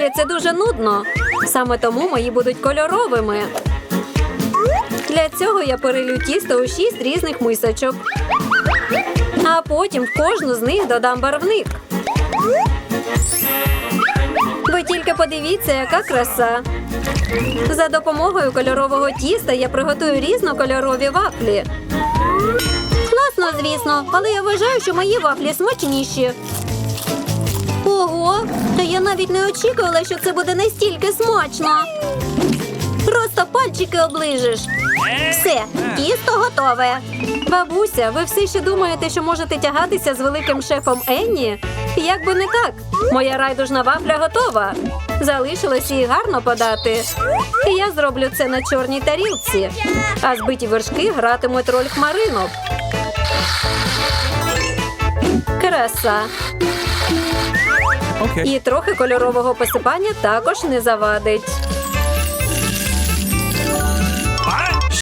Вафлі це дуже нудно. Саме тому мої будуть кольоровими. Для цього я перелю тісто у шість різних мисочок. А потім в кожну з них додам барвник. Ви тільки подивіться, яка краса. За допомогою кольорового тіста я приготую різнокольорові вафлі. Класно, звісно, але я вважаю, що мої вафлі смачніші. Ого, я навіть не очікувала, що це буде настільки смачно. Просто пальчики оближеш. Все, тісто готове. Бабуся, ви все ще думаєте, що можете тягатися з великим шефом Енні? Як би не так, моя райдужна вафля готова. Залишилось її гарно подати. Я зроблю це на чорній тарілці. А збиті вершки гратимуть роль хмаринок. Краса. Okay. І трохи кольорового посипання також не завадить.